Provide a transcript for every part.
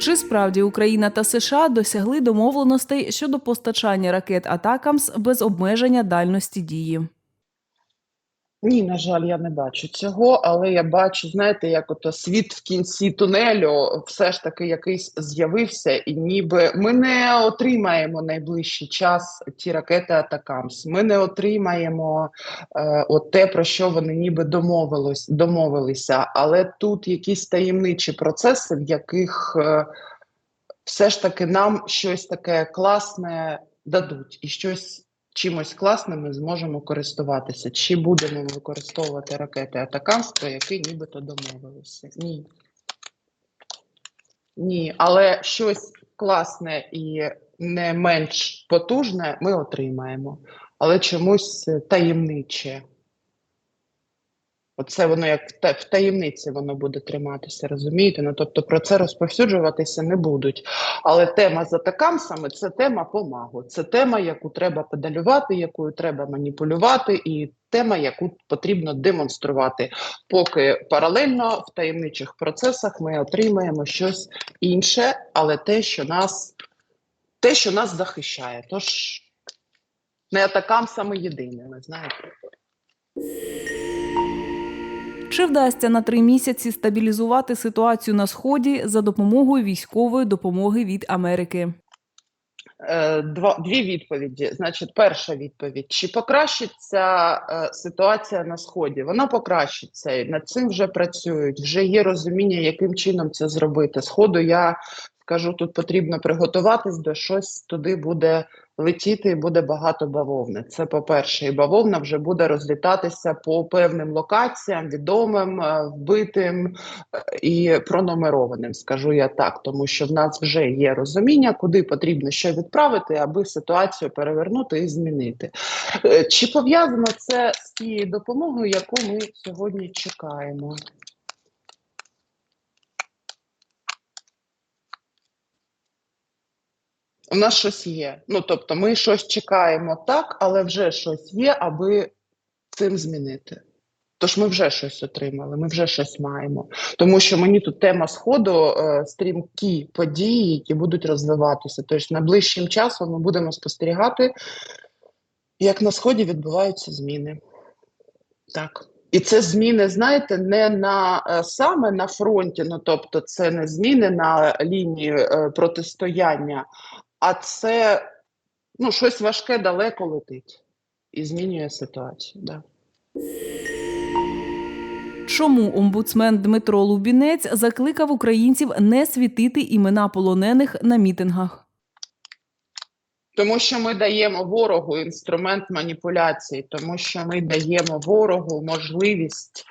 Чи справді Україна та США досягли домовленостей щодо постачання ракет Атакамс без обмеження дальності дії? Ні, на жаль, я не бачу цього, але я бачу, знаєте, як ото світ в кінці тунелю все ж таки якийсь з'явився, і ніби ми не отримаємо найближчий час ті ракети Атакамс. Ми не отримаємо е, от те, про що вони ніби домовились, домовилися. Але тут якісь таємничі процеси, в яких е, все ж таки нам щось таке класне дадуть і щось чимось класним ми зможемо користуватися. Чи будемо використовувати ракети Атакамс, про які нібито домовилися? Ні. Ні, але щось класне і не менш потужне ми отримаємо, але чомусь е, таємниче. Оце воно як в таємниці воно буде триматися, розумієте? Ну тобто про це розповсюджуватися не будуть. Але тема з атакамсами це тема помагу. Це тема, яку треба педалювати, якою треба маніпулювати, і тема, яку потрібно демонструвати. Поки паралельно в таємничих процесах ми отримаємо щось інше, але те, що нас, те, що нас захищає. Тож не атакамсами єдиними, знаєте. Чи вдасться на три місяці стабілізувати ситуацію на сході за допомогою військової допомоги від Америки? Е, Два дві відповіді. Значить, перша відповідь: чи покращиться е, ситуація на сході? Вона покращиться. і Над цим вже працюють. Вже є розуміння, яким чином це зробити. Сходу я скажу, тут потрібно приготуватись до щось туди буде летіти буде багато бавовни. Це по-перше, і бавовна вже буде розлітатися по певним локаціям, відомим, е, вбитим е, і пронумерованим, скажу я так, тому що в нас вже є розуміння, куди потрібно що відправити, аби ситуацію перевернути і змінити. Е, Чи пов'язано це з тією допомогою, яку ми сьогодні чекаємо? У нас щось є. Ну тобто, ми щось чекаємо так, але вже щось є, аби цим змінити. Тож ми вже щось отримали, ми вже щось маємо. Тому що мені тут тема сходу е, стрімкі події, які будуть розвиватися. Тобто найближчим часом ми будемо спостерігати, як на сході відбуваються зміни. Так. І це зміни, знаєте, не на е, саме на фронті, ну тобто, це не зміни на лінії е, протистояння, а це ну, щось важке далеко летить і змінює ситуацію. Да. Чому омбудсмен Дмитро Лубінець закликав українців не світити імена полонених на мітингах? Тому що ми даємо ворогу інструмент маніпуляції, тому що ми даємо ворогу можливість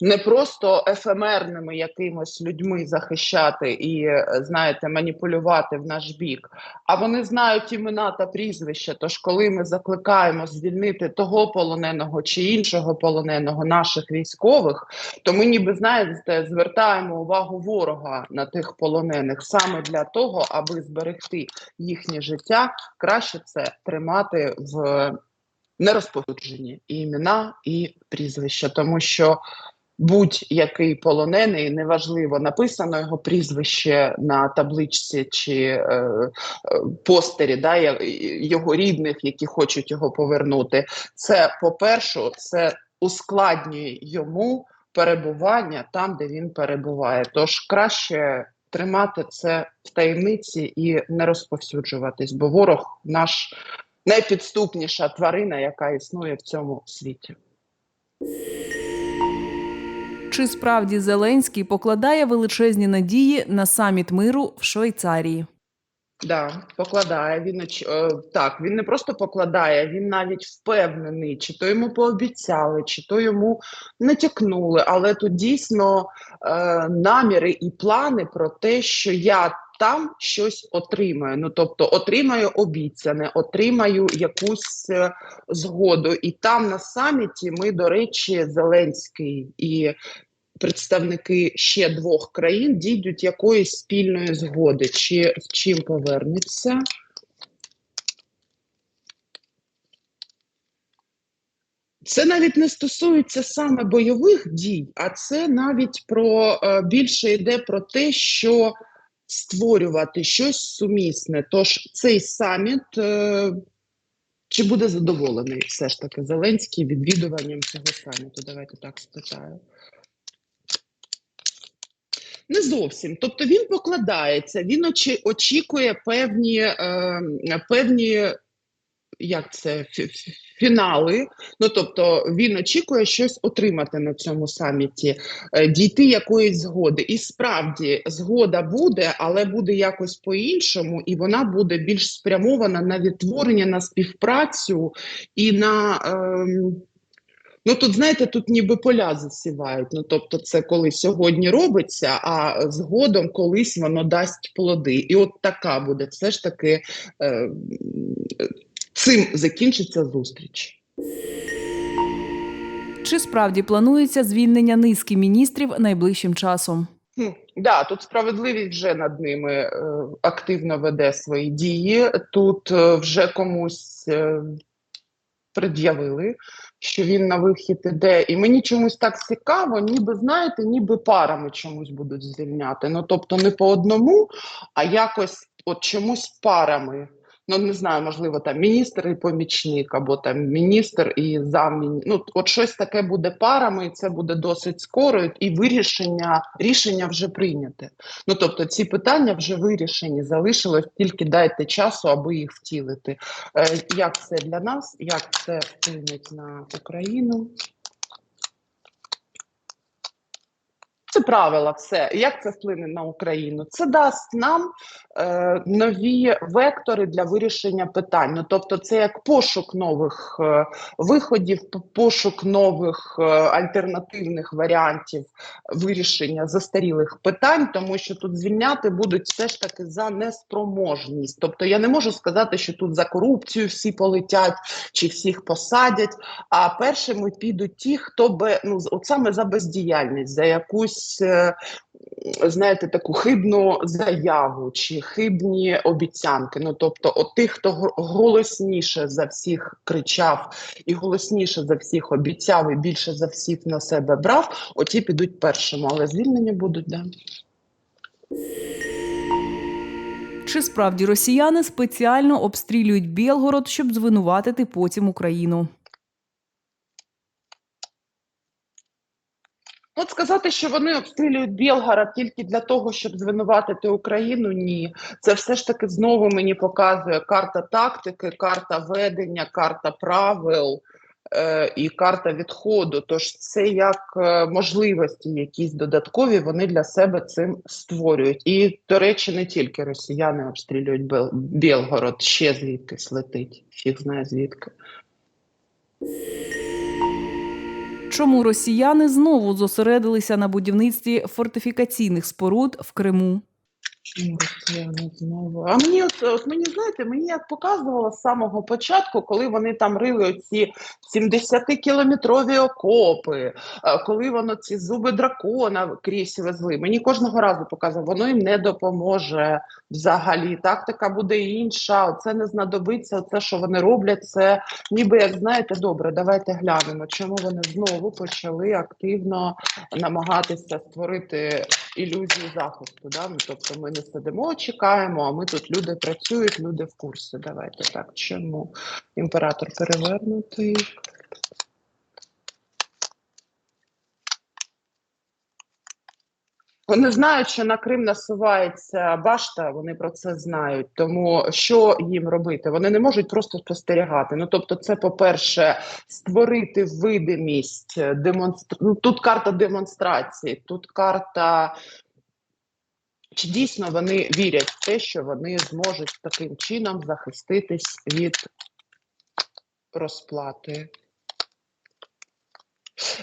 не просто ефемерними якимось людьми захищати і, е, знаєте, маніпулювати в наш бік, а вони знають імена та прізвища. Тож, коли ми закликаємо звільнити того полоненого чи іншого полоненого наших військових, то ми ніби знаєте, звертаємо увагу ворога на тих полонених саме для того, аби зберегти їхнє життя, краще це тримати в нерозповсюдженні і імена, і прізвища, тому що будь-який полонений, неважливо, написано його прізвище на табличці чи е, е, постері, да, його рідних, які хочуть його повернути. Це, по-перше, це ускладнює йому перебування там, де він перебуває. Тож краще тримати це в таємниці і не розповсюджуватись, бо ворог наш найпідступніша тварина, яка існує в цьому світі. Чи справді Зеленський покладає величезні надії на саміт миру в Швейцарії? Да, покладає. Він оч- е, так, він не просто покладає, він навіть впевнений, чи то йому пообіцяли, чи то йому натякнули. Але тут дійсно е, наміри і плани про те, що я там щось отримаю. Ну тобто отримаю обіцяне, отримаю якусь е, згоду. І там на саміті ми, до речі, Зеленський і представники ще двох країн дійдуть якоїсь спільної згоди, чи з чим повернеться. Це навіть не стосується саме бойових дій, а це навіть про е, більше йде про те, що створювати щось сумісне. Тож цей саміт. Е, чи буде задоволений все ж таки Зеленський відвідуванням цього саміту? Давайте так спитаю. Не зовсім. Тобто він покладається, він очі, очікує певні, е, певні як це, фі- фі- фінали. Ну тобто він очікує щось отримати на цьому саміті, е, дійти якоїсь згоди. І справді згода буде, але буде якось по-іншому, і вона буде більш спрямована на відтворення, на співпрацю і на. ем, Ну тут знаєте, тут ніби поля засівають. Ну тобто, це коли сьогодні робиться, а згодом колись воно дасть плоди. І от така буде все ж таки е, цим закінчиться зустріч. Чи справді планується звільнення низки міністрів найближчим часом? Хм, Да, тут справедливість вже над ними е, активно веде свої дії. Тут е, вже комусь е, пред'явили, що він на вихід іде. І мені чомусь так цікаво, ніби знаєте, ніби парами чомусь будуть звільняти. Ну тобто не по одному, а якось от чомусь парами. Ну, не знаю, можливо, там міністр і помічник, або там міністр і заммін. Ну, от щось таке буде парами, і це буде досить скоро, і вирішення рішення вже прийняте. Ну тобто ці питання вже вирішені, залишилось тільки дайте часу, аби їх втілити. Е, як це для нас, як це вплине на Україну? Це правила, все. Як це вплине на Україну? Це дасть нам е, нові вектори для вирішення питань. Ну, тобто, це як пошук нових е, виходів, пошук нових е, альтернативних варіантів вирішення застарілих питань, тому що тут звільняти будуть все ж таки за неспроможність. Тобто, я не можу сказати, що тут за корупцію всі полетять чи всіх посадять. А першими підуть ті, хто би ну от саме за бездіяльність, за якусь. Е, Знаєте, таку хибну заяву чи хибні обіцянки. Ну тобто, от тих, хто голосніше за всіх кричав і голосніше за всіх обіцяв, і більше за всіх на себе брав, оті підуть першими, але звільнені будуть, да. Чи справді росіяни спеціально обстрілюють Білгород, щоб звинуватити потім Україну? От сказати, що вони обстрілюють Білгород тільки для того, щоб звинуватити Україну, ні. Це все ж таки знову мені показує карта тактики, карта ведення, карта правил е, і карта відходу. Тож це як е, можливості, якісь додаткові вони для себе цим створюють. І, до речі, не тільки росіяни обстрілюють Бел- Білгород, ще звідкись летить. Фіг знає звідки. Чому росіяни знову зосередилися на будівництві фортифікаційних споруд в Криму? А мені от, от мені знаєте, мені як показувало з самого початку, коли вони там рили оці 70-кілометрові окопи, е, коли воно ці зуби дракона крізь везли. Мені кожного разу показувало, воно їм не допоможе взагалі. Тактика буде інша. Оце не знадобиться. Оце, що вони роблять, це ніби як знаєте, добре, давайте глянемо, чому вони знову почали активно намагатися створити ілюзію захисту. Да? Ну, тобто ми не сидимо, чекаємо, а ми тут люди працюють, люди в курсі. Давайте так. Чому імператор перевернутий? Вони знають, що на Крим насувається башта, вони про це знають. Тому що їм робити? Вони не можуть просто спостерігати. Ну тобто, це, по-перше, створити видимість, демонстр... ну, тут карта демонстрації, тут карта. Чи дійсно вони вірять в те, що вони зможуть таким чином захиститись від розплати?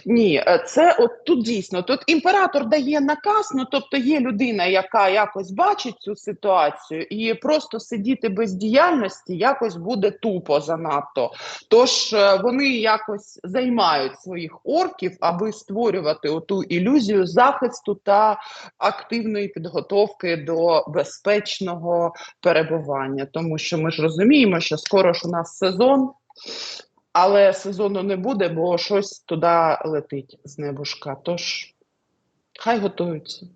Ні, е, це от тут дійсно. Тут імператор дає наказ, ну тобто є людина, яка якось бачить цю ситуацію, і просто сидіти без діяльності якось буде тупо занадто. Тож е, вони якось займають своїх орків, аби створювати оту ілюзію захисту та активної підготовки до безпечного перебування. Тому що ми ж розуміємо, що скоро ж у нас сезон. Але сезону не буде, бо щось туди летить з небушка. Тож хай готуються.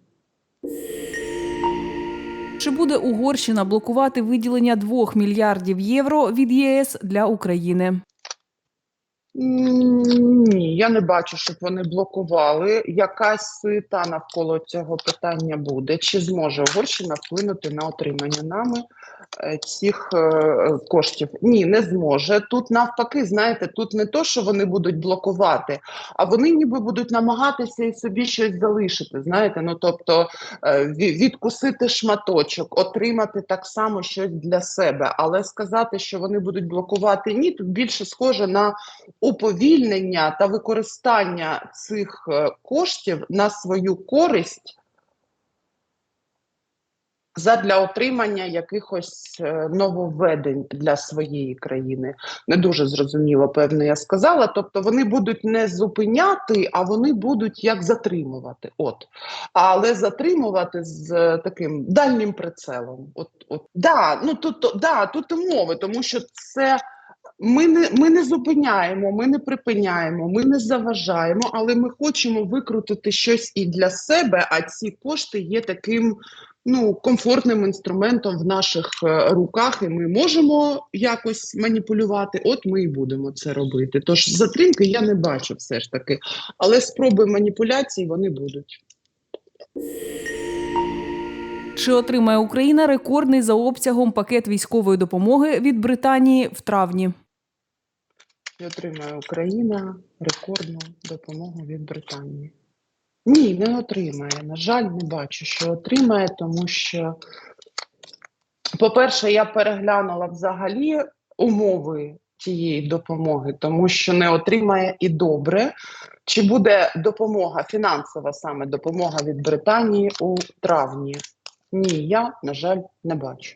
Чи буде Угорщина блокувати виділення 2 мільярдів євро від ЄС для України? Ні, я не бачу, щоб вони блокували. Якась суєта навколо цього питання буде. Чи зможе Угорщина вплинути на отримання нами е, цих е, коштів? Ні, не зможе. Тут навпаки, знаєте, тут не то, що вони будуть блокувати, а вони ніби будуть намагатися і собі щось залишити. Знаєте, ну тобто е, відкусити шматочок, отримати так само щось для себе. Але сказати, що вони будуть блокувати ні, тут більше схоже на уповільнення та використання цих е, коштів на свою користь задля отримання якихось е, нововведень для своєї країни. Не дуже зрозуміло, певно, я сказала. Тобто вони будуть не зупиняти, а вони будуть як затримувати. От. Але затримувати з е, таким дальнім прицелом. От, от. Да, ну тут, да, тут мови, тому що це. Ми не, ми не зупиняємо, ми не припиняємо, ми не заважаємо, але ми хочемо викрутити щось і для себе, а ці кошти є таким ну, комфортним інструментом в наших е, руках, і ми можемо якось маніпулювати. От ми і будемо це робити. Тож затримки я не бачу все ж таки, але спроби маніпуляцій вони будуть. Чи отримає Україна рекордний за обсягом пакет військової допомоги від Британії в травні? І отримає Україна рекордну допомогу від Британії. Ні, не отримає. На жаль, не бачу, що отримає, тому що, по-перше, я переглянула взагалі умови тієї допомоги, тому що не отримає і добре. Чи буде допомога фінансова саме допомога від Британії у травні? Ні, я, на жаль, не бачу.